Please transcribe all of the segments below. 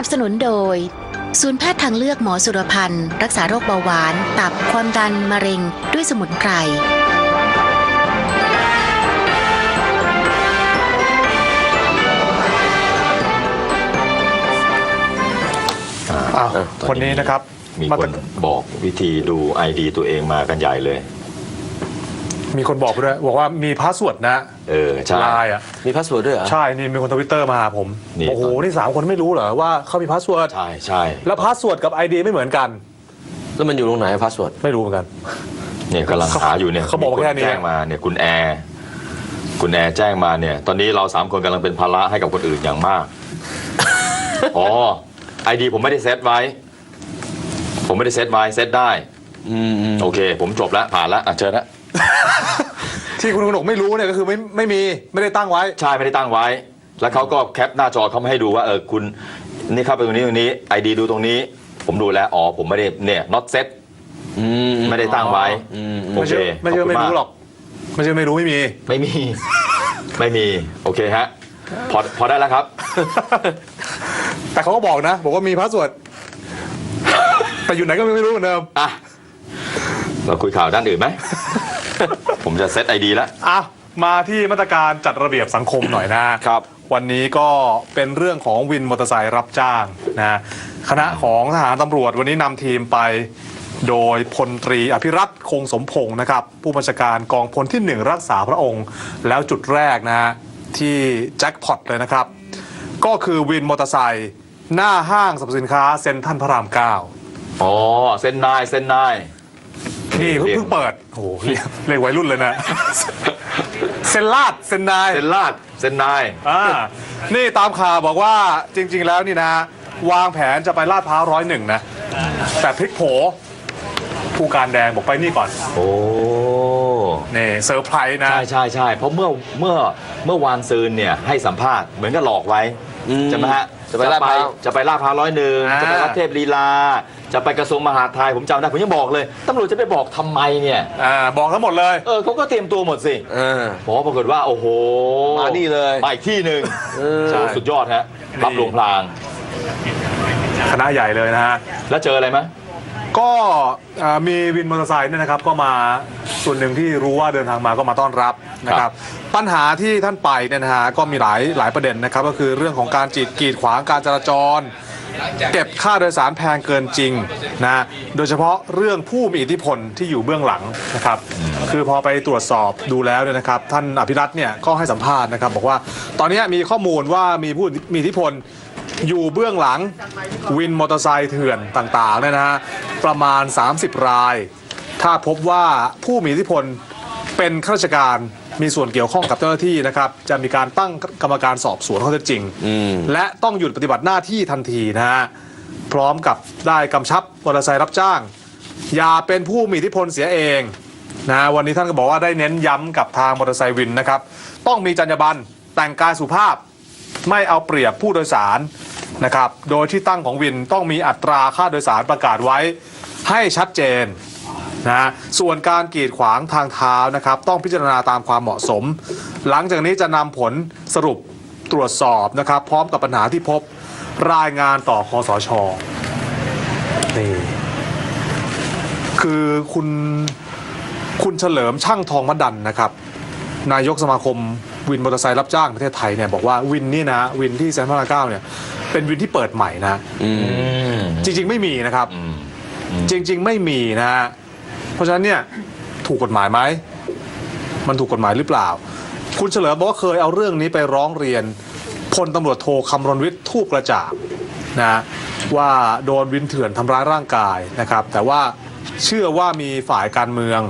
สนับสนุนโดย ศูนย์แพทย์ทางเลือกหมอสุรพันธ์ รักษาโรคเบาหวาน ตับความดันมะเร็งด้วยสมุนไพรอ้าวเออคนนี้นะครับมีมาคตรนบอกวิธีดู ID ตัวเองมากันใหญ่เลย มีคนบอกไปด้วยบอกว่ามีพาสเวิร์ดนะเออใช่ไลน์อะมีพาสเวิร์ดด้วยเหรอ ใช่นี่มีคนทวิตเตอร์มาหาผมนี่ โอ้โหนี่สามคนไม่รู้เหรอว่าเขามีพาสเวิร์ดใช่ใช่แล้วพาสเวิร์ดกับไอดีไม่เหมือนกัน แล้วมันอยู่ตรงไหนพาสเวิร์ด ไม่รู้เหมือนกัน เนี่ยกำลังหาอยู่เนี่ยเขาบอกมีแค่นี้แจ้งมาเนี่ยคุณแอร์คุณแอร์แจ้งมาเนี่ย ตอนนี้เราสามคนกำลังเป็นภาระให้กับคนอื่นอย่างมาก อ๋อไอดีผมไม่ได้เซตไว้ ผมไม่ได้เซตไว้เซตได้ อืมอืมโอเค ผมจบแล้วผ่านแล้วอะเชิญละ ที่คุณกนกไม่รู้เนี่ยก็คือไม่ไม่มีไม่ได้ตั้งไว้ ใช่ไม่ได้ตั้งไว้ แล้วเขาก็แคปหน้าจอเขามาให้ดูว่าเออคุณนี่เข้าไปตรงนี้ตรงนี้ไอดีดูตรงนี้ ผมดูแล้วอ๋อผมไม่ได้เนี่ย not set อืมไม่ได้ตั้งไว้อืมอืมโอไม่เคใช่ไม่ใช่ขอบคุณไม่รู้มากหรอก ไม่ใช่ไม่รู้ไม่มี ไม่มี ไม่มี โอเคฮะ พอพอได้แล้วครับ แต่เขาก็บอกนะ บอกว่ามีพาสเวิร์ดแต่อยู่ไหนก็ไม่รู้เหมือนเดิม อะ เราคุยข่าวด้านอื่นไหม ผมจะเซตไอดีแล้ว อะมาที่มาตรการจัดระเบียบสังคมหน่อยนะครับ วันนี้ก็เป็นเรื่องของวินมอเตอร์ไซค์รับจ้างนะคณะของทหารตำรวจวันนี้นำทีมไป โดยพลตรีอภิรัตคงสมพงศ์นะครับ ผู้บัญชาการกองพลที่หนึ่งรักษาพระองค์ แล้วจุดแรกนะฮะที่แจ็คพอตเลยนะครับ ก็คือวินมอเตอร์ไซค์หน้าห้างสรรพสินค้าเซ็นทรัลพระรามเก้า อ๋อ เส้นนายเส้นนาย นี่เพิ่งเพิ่งเปิด โอ้โหเรียกเรียกวัยรุ่นเลยนะ เซนลาดเซนนายเส้นลาดเส้นนายอ่านี่ตามข่าวบอกว่าจริง ๆ แล้วนี่นะ วางแผนจะไปลาดพร้าวร้อยหนึ่งนะ แต่พลิกโผผู้การแดงบอกไปนี่ก่อน โอ้นี่เซอร์ไพรส์นะ ใช่ใช่ใช่เพราะเมื่อเมื่อเมื่อวานซืนเนี่ยให้สัมภาษณ์เหมือนกับหลอกไว้ อืมใช่ไหมฮะจะไปลาดพร้าวจะไปลาดพร้าวร้อยหนึ่งอ่า จะไปรัฐเทพลีลา จะไปกระทรวงมหาดไทยผมจำได้ผมยังบอกเลยตำรวจจะไปบอกทำไมเนี่ยอ่าบอกทั้งหมดเลยเออเขาก็เตรียมตัวหมดสิเออผมว่าปรากฏว่า โอ้โหมานี่เลยมาอีกที่หนึ่งเออ โอ้สุดยอดฮะรับหลวงพลาง คณะใหญ่เลยนะฮะ แล้วเจออะไรไหม ก็อ่ามีวินมอเตอร์ไซค์เนี่ยนะครับก็มา ส่วนหนึ่งที่รู้ว่าเดินทางมาก็มาต้อนรับนะครับ ปัญหาที่ท่านไปเนี่ยนะฮะก็มีหลายหลายประเด็นนะครับ ก็คือเรื่องของการจีดกีดขวางการจราจร เก็บค่าโดยสารแพงเกินจริงนะโดยเฉพาะเรื่องผู้มีอิทธิพลที่อยู่เบื้องหลังนะครับ คือพอไปตรวจสอบดูแล้วเนี่ยนะครับ ท่านอภิรัตน์เนี่ยก็ให้สัมภาษณ์นะครับ บอกว่าตอนนี้มีข้อมูลว่ามีผู้มีอิทธิพลอยู่เบื้องหลังวินมอเตอร์ไซค์เถื่อนต่างๆเนี่ยนะฮะประมาณ 30 ราย ถ้าพบว่าผู้มีอิทธิพลเป็นข้าราชการมีส่วนเกี่ยวข้องกับเจ้าหน้าที่นะครับ จะมีการตั้งกรรมการสอบสวนข้อเท็จจริงอืมและต้องหยุดปฏิบัติหน้าที่ทันทีนะฮะพร้อมกับได้กำชับมอเตอร์ไซค์รับจ้าง อย่าเป็นผู้มีอิทธิพลเสียเองนะวันนี้ท่านก็บอกว่าได้เน้นย้ำกับทางมอเตอร์ไซค์วินนะครับ ต้องมีจรรยาบรรณแต่งกายสุภาพ ไม่เอาเปรียบผู้โดยสารนะครับ โดยที่ตั้งของวินต้องมีอัตราค่าโดยสารประกาศไว้ให้ชัดเจน นะฮะส่วนการกีดขวางทางเท้านะครับ ต้องพิจารณาตามความเหมาะสม หลังจากนี้จะนำผลสรุปตรวจสอบนะครับ พร้อมกับปัญหาที่พบรายงานต่อคอสชนี่คือคุณคุณเฉลิมช่างทองมะดันนะครับ นายกสมาคมวินมอเตอร์ไซค์รับจ้างประเทศไทยเนี่ยบอกว่าวินนี่นะวินที่เซ็นทรัลพระรามเก้าเนี่ยเป็นวินที่เปิดใหม่นะอืมอืมจริง ๆ ไม่มีนะครับอืมจริง ๆ ไม่มีนะฮะเพ ราะฉะนั้นเนี่ยถูกกฎหมายไหม มันถูกกฎหมายหรือเปล่า คุณเฉลิมบอกว่าเคยเอาเรื่องนี้ไปร้องเรียนพลตำรวจโทคำรณวิทย์ทูปกระจ่างนะว่าโดนวินเถื่อนทำร้ายร่างกายนะครับ แต่ว่าเชื่อว่ามีฝ่ายการเมือง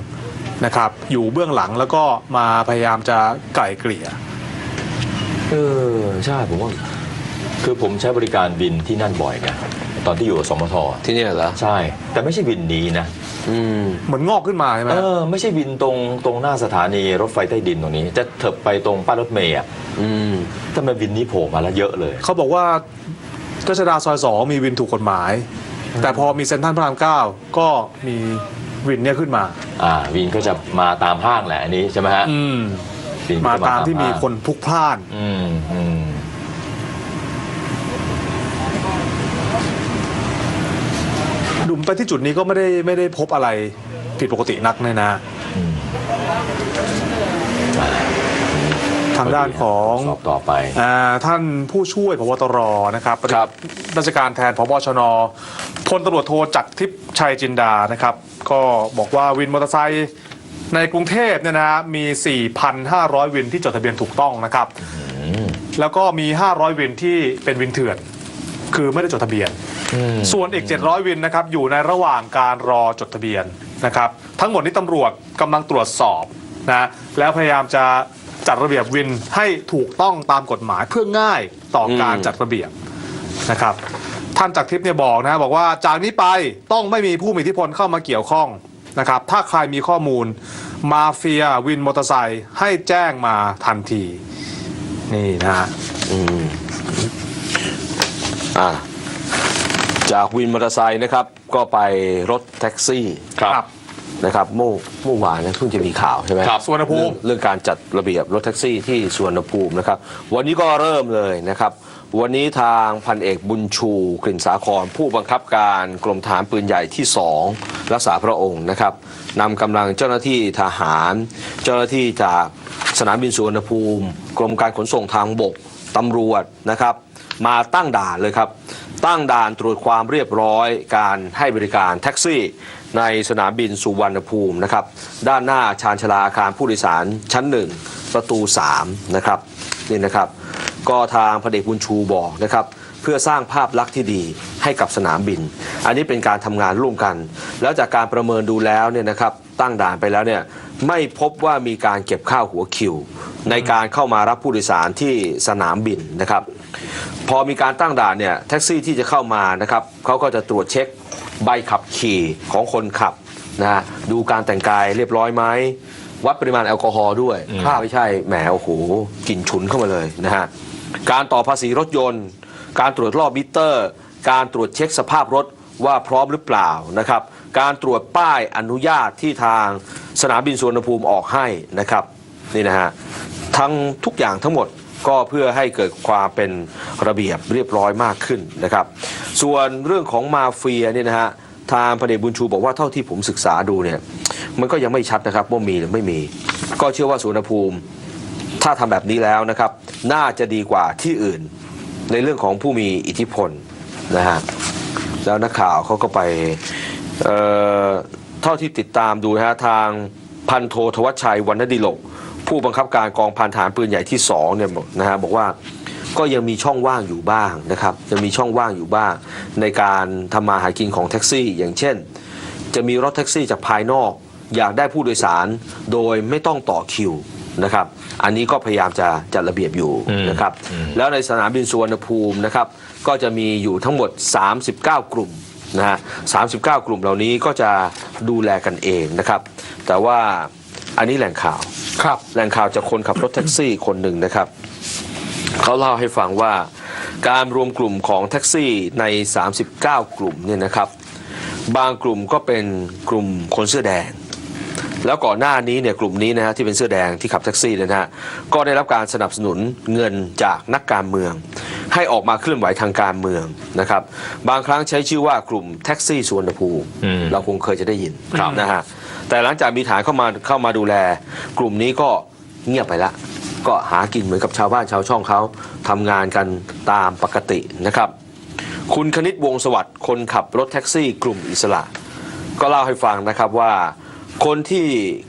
นะครับอยู่เบื้องหลังแล้วก็มาพยายามจะไก่เกลี่ย เออ ใช่ผมว่า คือผมใช้บริการบินที่นั่นบ่อยนะ อนที่อยู่กับสมทที่เนี่ยเหรอใช่ แต่ไม่ใช่บินนี้นะ อืม เหมือนงอกขึ้นมาใช่ไหมเออไม่ใช่บินตรงตรงหน้าสถานีรถไฟใต้ดินตรงนี้ จะเถิบไปตรงป้ายรถเมย์อะอืมทำไมบินนี้โผล่มาแล้วเยอะเลย เขาบอกว่ารัชดาซอยสองมีวินถูกกฎหมาย แต่พอมีเซ็นทรัลพระรามเก้าก็มีวินเนี่ยขึ้นมา อ่า วินก็จะมาตามห้างแหละอันนี้ใช่ไหมฮะอืมวินก็มาจะตามที่มีห้งคนพลุกพล่าน อืมอืม ไปที่จุดนี้ก็ไม่ได้ไม่ได้พบอะไรผิดปกตินักเนี่ยนะ ทางด้านของสอบต่อไป อ่าท่านผู้ช่วยพบตรนะครับครับ ราชการแทนพบชนพลตำรวจโทจักรทิพย์ชัยจินดานะครับ ก็บอกว่าวินมอเตอร์ไซค์ในกรุงเทพเนี่ยนะฮะมี 4,500 วินที่จดทะเบียนถูกต้องนะครับ แล้วก็มี 500 วินที่เป็นวินเถื่อน คือไม่ได้จดทะเบียน ส่วนอีก 700 วินนะครับอยู่ในระหว่างการรอจดทะเบียนนะครับทั้งหมดนี้ตำรวจกำลังตรวจสอบนะแล้วพยายามจะจัดระเบียบวินให้ถูกต้องตามกฎหมายเพื่อง่ายต่อการอืมจัดระเบียบนะครับท่านจากทิพย์เนี่ยบอกนะบอกว่าจากนี้ไปต้องไม่มีผู้มีอิทธิพลเข้ามาเกี่ยวข้องนะครับถ้าใครมีข้อมูลมาเฟียวินมอเตอร์ไซค์ให้แจ้งมาทันที นี่นะฮะ อืมอ่าจากวินมอเตอร์ไซค์นะครับ ก็ไปรถแท็กซี่ครับ นะครับเมื่อเมื่อวานนะเพิ่งจะมีข่าวใช่ไหมครับสุวรรณภูมิ เองเรื่องการจัดระเบียบรถแท็กซี่ที่สุวรรณภูมินะครับ วันนี้ก็เริ่มเลยนะครับ วันนี้ทางพันเอกบุญชูกลิ่นสาคร ผู้บังคับการกรมฐานปืนใหญ่ที่ 2 รักษาพระองค์นะครับนำกำลังเจ้าหน้าที่ทหาร เจ้าหน้าที่จากสนามบินสุวรรณภูมิ กรมการขนส่งทางบกตำรวจนะครับ มาตั้งด่านเลยครับ ตั้งด่านตรวจความเรียบร้อยการให้บริการแท็กซี่ ในสนามบินสุวรรณภูมินะครับ ด้านหน้าชานชาลาอาคารผู้โดยสารชั้น 1 ประตู 3 นะครับนี่นะครับ ก็ทางพระเดชบุญชูบอกนะครับเพื่อสร้างภาพลักษณ์ที่ดีให้กับสนามบิน อันนี้เป็นการทำงานร่วมกัน แล้วจากการประเมินดูแล้วเนี่ยนะครับตั้งด่านไปแล้วเนี่ยไม่พบว่ามีการเก็บข้าวหัวคิว ในการเข้ามารับผู้โดยสารที่สนามบินนะครับ พอมีการตั้งด่านเนี่ยแท็กซี่ที่จะเข้ามานะครับเขาก็จะตรวจเช็คใบขับขี่ของคนขับนะฮะดูการแต่งกายเรียบร้อยไหมวัดปริมาณแอลกอฮอล์ด้วยไม่ใช่แหมโอ้โหกลิ่นฉุนเข้ามาเลยนะฮะการต่อภาษีรถยนต์ การตรวจรอบมิเตอร์ การตรวจเช็คสภาพรถว่าพร้อมหรือเปล่านะครับการตรวจป้ายอนุญาตที่ทางสนามบินสุวรรณภูมิออกให้นะครับนี่นะฮะทั้งทุกอย่างทั้งหมด ก็เพื่อให้เกิดความเป็นระเบียบเรียบร้อยมากขึ้นนะครับ ส่วนเรื่องของมาเฟียเนี่ยนะฮะทางพระเดชบุญชูบอกว่าเท่าที่ผมศึกษาดูเนี่ยมันก็ยังไม่ชัดนะครับว่ามีหรือไม่มี ก็เชื่อว่าสุวรรณภูมิ ถ้าทำแบบนี้แล้วนะครับ น่าจะดีกว่าที่อื่น ในเรื่องของผู้มีอิทธิพลนะฮะแล้วนักข่าวเขาก็ไปเอ่อเท่าที่ติดตามดูนะฮะทางพันโททวัชชัยวรรณดิลก ผู้บังคับการกองพันฐานปืนใหญ่ที่2เนี่ยบอกนะฮะบอกว่าก็ยังมีช่องว่างอยู่บ้างนะครับยังมีช่องว่างอยู่บ้าง ในการทำมาหากินของแท็กซี่ อย่างเช่น จะมีรถแท็กซี่จากภายนอก อยากได้ผู้โดยสารโดยไม่ต้องต่อคิวนะครับ อันนี้ก็พยายามจะจัดระเบียบอยู่อืมนะครับ แล้วในสนามบินสุวรรณภูมินะครับ ก็จะมีอยู่ทั้งหมด 39 กลุ่มนะฮะ39กลุ่มเหล่านี้ก็จะดูแลกันเองนะครับ แต่ว่า อันนี้แหล่งข่าว ครับ แหล่งข่าวจากคนขับรถแท็กซี่คนหนึ่งนะครับ เขาเล่าให้ฟังว่าการรวมกลุ่มของแท็กซี่ใน 39 กลุ่มเนี่ยนะครับ บางกลุ่มก็เป็นกลุ่มคนเสื้อแดง แล้วก่อนหน้านี้เนี่ยกลุ่มนี้นะฮะที่เป็นเสื้อแดงที่ขับแท็กซี่เนี่ยนะฮะก็ได้รับการสนับสนุนเงินจากนักการเมือง ให้ออกมาเคลื่อนไหวทางการเมืองนะครับ บางครั้งใช้ชื่อว่ากลุ่มแท็กซี่สุวรรณภูมิอืมเราคงเคยจะได้ยินครับนะฮะ แต่หลังจากมีฐานเข้ามาเข้ามาดูแล กลุ่มนี้ก็เงียบไปละ ก็หากินเหมือนกับชาวบ้านชาวช่องเขาทำงานกันตามปกตินะครับ คุณคณิตวงสวัสดิ์คนขับรถแท็กซี่ กลุ่มอิสระ ก็เล่าให้ฟังนะครับว่าคนที่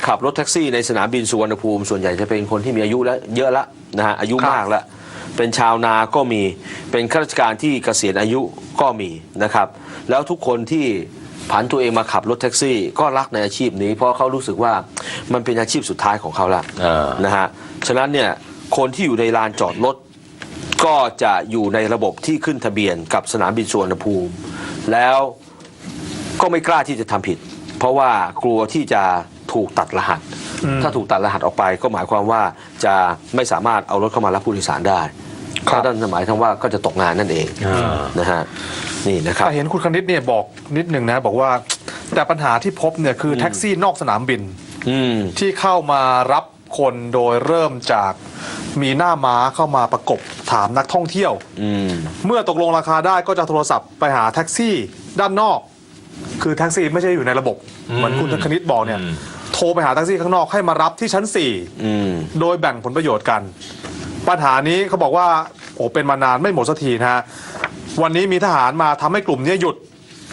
ขับรถแท็กซี่ในสนามบินสุวรรณภูมิส่วนใหญ่จะเป็นคนที่มีอายุแล้วเยอะแล้วนะฮะอายุมากแล้ว เป็นชาวนาก็มีเป็นข้าราชการที่เกษียณอายุก็มีนะครับ แล้วทุกคนที่ ผันตัวเองมาขับรถแท็กซี่ ก็รักในอาชีพนี้ เพราะเขารู้สึกว่ามันเป็นอาชีพสุดท้ายของเขาแล้วเออ นะฮะฉะนั้นเนี่ยคนที่อยู่ในลานจอดรถ ก็จะอยู่ในระบบที่ขึ้นทะเบียนกับสนามบินสุวรรณภูมิ แล้วก็ไม่กล้าที่จะทำผิด เพราะว่ากลัวที่จะถูกตัดรหัส อืม ถ้าถูกตัดรหัสออกไปก็หมายความว่าจะไม่สามารถเอารถเข้ามารับผู้โดยสารได้ ครับก็นั่นหมายถึงว่าก็จะตกงานนั่นเองอ่านะฮะนี่นะครับแต่เห็นคุณคณิตเนี่ยบอกนิดหนึ่งนะ บอกว่าแต่ปัญหาที่พบเนี่ยคือแท็กซี่นอกสนามบินอืมที่เข้ามารับคนโดยเริ่มจากมีหน้าม้าเข้ามาประกบถามนักท่องเที่ยวอืมเมื่อตกลงราคาได้ก็จะโทรศัพท์ไปหาแท็กซี่ด้านนอก คือแท็กซี่ไม่ใช่อยู่ในระบบอืมเหมือนคุณคณิตบอกเนี่ยอืมโทรไปหาแท็กซี่ข้างนอกให้มารับที่ชั้นอืม4โดยแบ่งผลประโยชน์กัน ปัญหานี้เขาบอกว่าโอ้เป็นมานานไม่หมดสักทีนะฮะวันนี้มีทหารมาทำให้กลุ่มนี้หยุด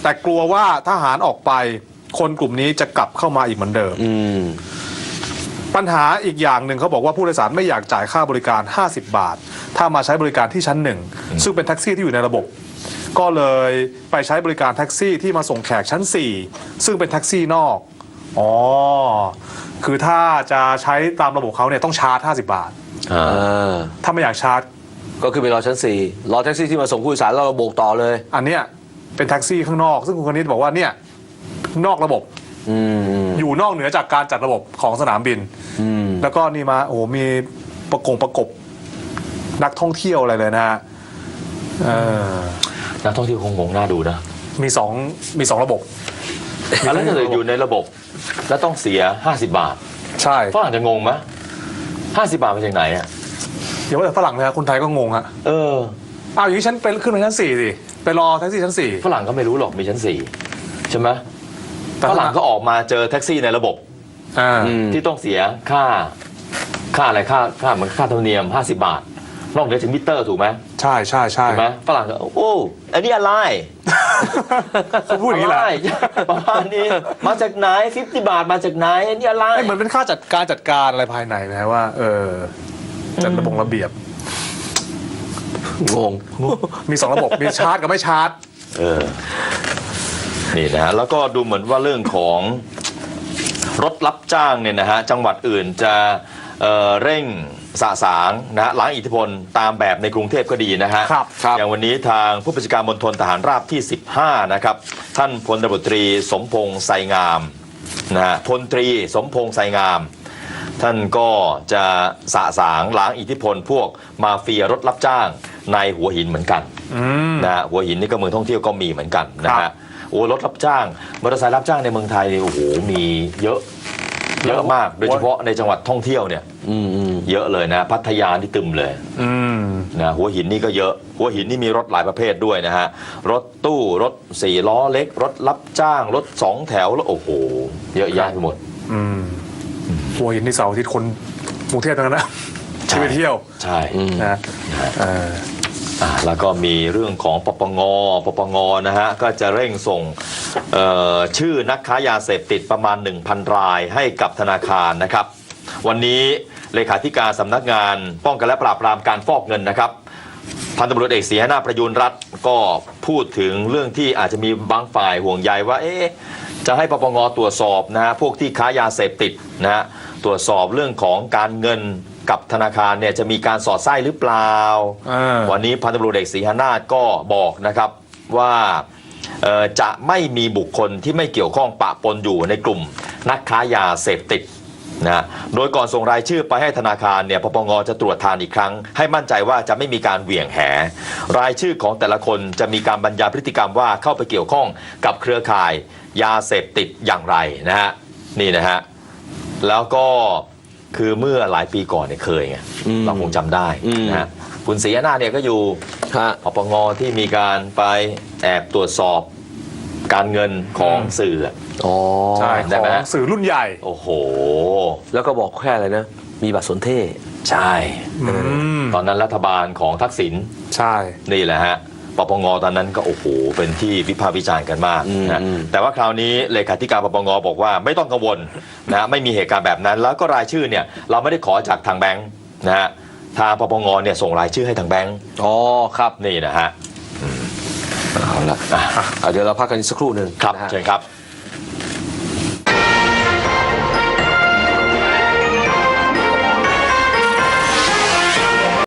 แต่กลัวว่าทหารออกไป คนกลุ่มนี้จะกลับเข้ามาอีกเหมือนเดิม อืม ปัญหาอีกอย่างหนึ่งเขาบอกว่าผู้โดยสารไม่อยากจ่ายค่าบริการ 50 บาท ถ้ามาใช้บริการที่ชั้นหนึ่งซึ่งเป็นแท็กซี่ที่อยู่ในระบบ ก็เลยไปใช้บริการแท็กซี่ที่มาส่งแขกชั้น 4 ซึ่งเป็นแท็กซี่นอก อ๋อ คือถ้าจะใช้ตามระบบเขาเนี่ยต้องชาร์จ 50 บาท อ่าอ่าถ้าไม่อยากชาร์จ ก็คือไปรอชั้นสี่รอแท็กซี่ที่มาส่งผู้โดยสารแล้วเราโบกต่อเลย อันเนี้ยเป็นแท็กซี่ข้างนอก ซึ่งคุณคณิตบอกว่าเนี่ยนอกระบบ อืมอยู่นอกเหนือจากการจัดระบบของสนามบิน อืมแล้วก็นี่มาโอ้โหมีประกงประกบนักท่องเที่ยวอะไรเลยนะฮะเออนักท่องเที่ยวคงงงน่าดูนะมีสองมีสองระบบ แล้วถ้าเกิดอยู่ในระบบ แล้วต้องเสีย 50 บาทใช่ ฝรั่งจะงงไหม ห้าสิบาทมาจากไหนอะอย่าว่าแต่ฝรั่งเลยฮะคนไทยก็งงฮะเอออ้าวอย่างนี้ฉันไปขึ้นไปชั้นสี่สิไปรอแท็กซี่ชั้นสี่ฝรั่งก็ไม่รู้หรอกมีชั้นสี่ใช่ไหมแต่ฝรั่งก็ออกมาเจอแท็กซี่ในระบบอ่าอืมที่ต้องเสียค่า ค่าอะไรค่าค่าเหมือนค่าธรรมเนียม 50 บาท นอกเหนือจากมิเตอร์ถูกไหมใช่ใช่ใช่ ถูกไหมฝรั่งก็โอ้อันนี้อะไรเขาพูดอย่างนี้แหละอะไรประมาณนี้มาจากไหน50บาทมาจากไหนอันนี้อะไรเหมือนเป็นค่าจัดการจัดการอะไรภายในนะว่า เออจัดระบบระเบียบงง มีสองระบบมีชาร์จกับไม่ชาร์จ เออ นี่นะฮะ แล้วก็ดูเหมือนว่าเรื่องของรถรับจ้างเนี่ยนะฮะ จังหวัดอื่นจะเอ่อเร่ง สะสางนะฮะล้างอิทธิพลตามแบบในกรุงเทพก็ดีนะฮะครับครับ อย่างวันนี้ทางผู้บัญชาการมณฑลทหารราบที่ 15 นะครับ ท่านพลตบตรีสมพงษ์ไสงามนะฮะพลตรีสมพงษ์ไสงาม ท่านก็จะสะสางล้างอิทธิพลพวกมาเฟียรถรับจ้างในหัวหินเหมือนกันอืม นะฮะหัวหินนี่ก็เมืองท่องเที่ยวก็มีเหมือนกันนะครัฮะบ โอ้รถรับจ้างมอเตอร์ไซค์รับจ้างในเมืองไทยนี่โอ้โหมีเยอะ เยอะมาก โดยเฉพาะในจังหวัดท่องเที่ยวเนี่ยอืมอืมเยอะเลยนะ พัทยานี่ตึมเลยอืมนะหัวหินนี่ก็เยอะ หัวหินนี่มีรถหลายประเภทด้วยนะฮะ รถตู้รถสี่ล้อเล็ก รถรับจ้าง รถสองแถวแล้วโอ้โห เยอะแยะไปหมดอืมหัวหินที่เสาร์อาทิตย์คนกรุงเทพทั้งนั้นนะใช่ที่ไปเที่ยว ใช่อืมนะเอ่าแล้วก็มีเรื่องของปปง ปปงนะฮะก็จะเร่งส่งเอ่อชื่อนักค้ายาเสพติดประมาณ 1,000 รายให้กับธนาคารนะครับ วันนี้เลขาธิการสำนักงานป้องกันและปราบปรามการฟอกเงินนะครับ พันตำรวจเอกศรีหนาประยูนรัฐก็พูดถึงเรื่องที่อาจจะมีบางฝ่ายห่วงใยว่า เอ๊ะจะให้ปปงตรวจสอบนะฮะพวกที่ค้ายาเสพติดนะฮะตรวจสอบเรื่องของการเงิน กับธนาคารเนี่ยจะมีการสอดไส้หรือเปล่าอ่า วันนี้พันตำรวจเอกศรีหนาถก็บอกนะครับว่าเอ่อจะไม่มีบุคคลที่ไม่เกี่ยวข้องปะปนอยู่ในกลุ่มนักค้ายาเสพติดนะฮะโดยก่อนส่งรายชื่อไปให้ธนาคารเนี่ยปปงจะตรวจทานอีกครั้ง ให้มั่นใจว่าจะไม่มีการเหวี่ยงแห รายชื่อของแต่ละคนจะมีการบรรยายพฤติกรรมว่าเข้าไปเกี่ยวข้องกับเครือข่ายยาเสพติดอย่างไรนะฮะนี่นะฮะแล้วก็ คือเมื่อหลายปีก่อนเนี่ยเคยไงอืมเราคงจำได้อืม นะฮะคุณศรีอนาถเนี่ยก็อยู่ฮะ ปปงที่มีการไปแอบตรวจสอบการเงินของสื่ออะ อ๋อใช่ได้ขไหม องฮะสื่อรุ่นใหญ่โอ้โห แล้วก็บอกแค่อะไรนะ มีบัตรสนเทศ ใช่ อืมตอนนั้นรัฐบาลของทักษิณใช่ นี่แหละฮะ ปปงตอนนั้นก็โอ้โหเป็นที่วิพากษ์วิจารณ์กันมากอืมนะอืมแต่ว่าคราวนี้เลขาธิการปปงบอกว่าไม่ต้องกังวลนะไม่มีเหตุการณ์แบบนั้น แล้วก็รายชื่อเนี่ยเราไม่ได้ขอจากทางแบงค์นะฮะทางปปงเนี่ยส่งรายชื่อให้ทางแบงค์อ๋อครับนี่นะฮะเอาละอะเดี๋ยวเราพักกันอีกสักครู่หนึ่งครับนะฮะเชิญครับ